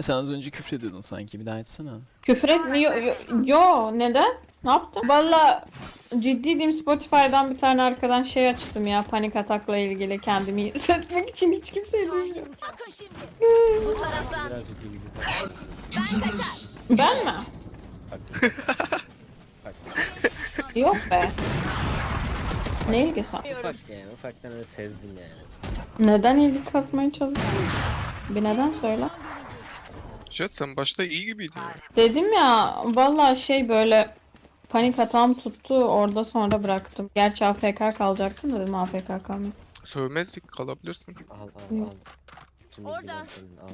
Sen az önce küfür ediyordun sanki bir daha etsene. Küfür etmiyor. Yo, yo, neden? Ne yaptım? Valla ciddiydim Spotify'dan bir tane arkadan şey açtım ya panik atakla ilgili kendimi iyi hissetmek için hiç kimseyi duymuyorum. Bakın şimdi. Bu taraftan. Birazcık ilgi Ben kaçar. Ben mi? Yok be. Ne ilgisi? Ufak yani ufaktan öyle sezdim yani. Neden ilgi kasmaya çalışıyorsun? Bir neden söyle. Jet sen başta iyi gibiydin. ya. Dedim ya valla şey böyle panik atağım tuttu orada sonra bıraktım. Gerçi AFK kalacaktım da dedim AFK kalmayayım. Sövmezdik kalabilirsin. Al al al. Tüm Orada. senin al.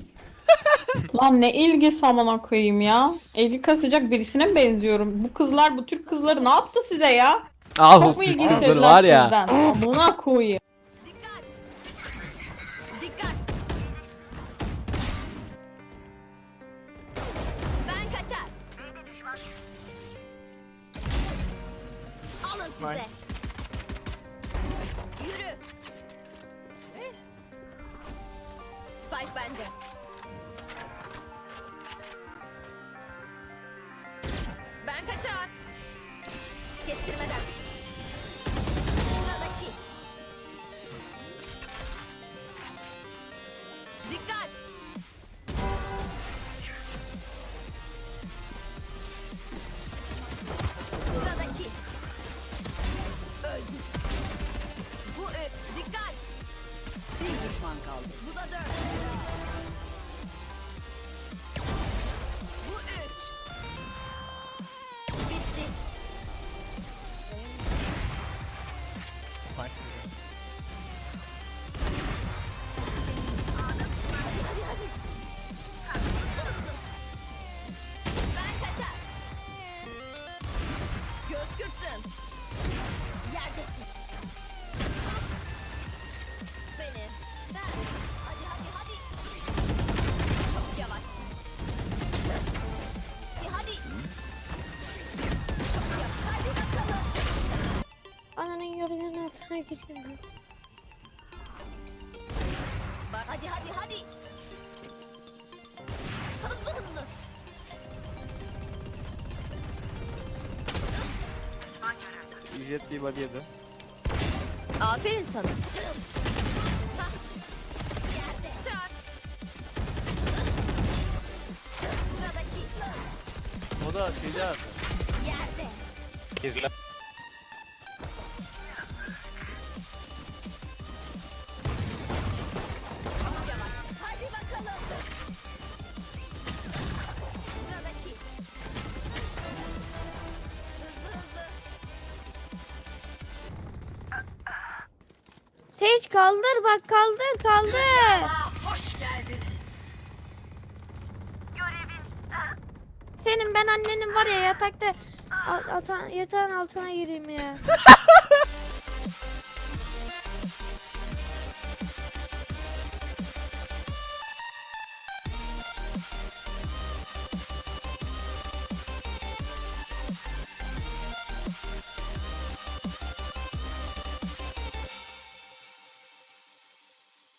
Lan ne ilgisi amına koyayım ya. Eli kasacak birisine mi benziyorum? Bu kızlar bu Türk kızları ne yaptı size ya? O Çok mu Türk ilgi kızları var ya. sizden? Amına koyayım. Size. Yürü. Spike bende. Ben kaçar. Kestirmeden. Kaldı. Bu da dört. Bu üç. Bitti. Ben kaçar. Göz kırptın. Yerdesin. Beni. Ben. Altına girdim. Bak hadi hadi hadi. Hızlı hızlı. Jet bir body yedi. Aferin sana. O da şeyde attı. Yerde. Çok Seç kaldır bak kaldır kaldır. hoş geldiniz. Görevin Senin ben annenin var ya yatakta atan, yatağın altına gireyim ya.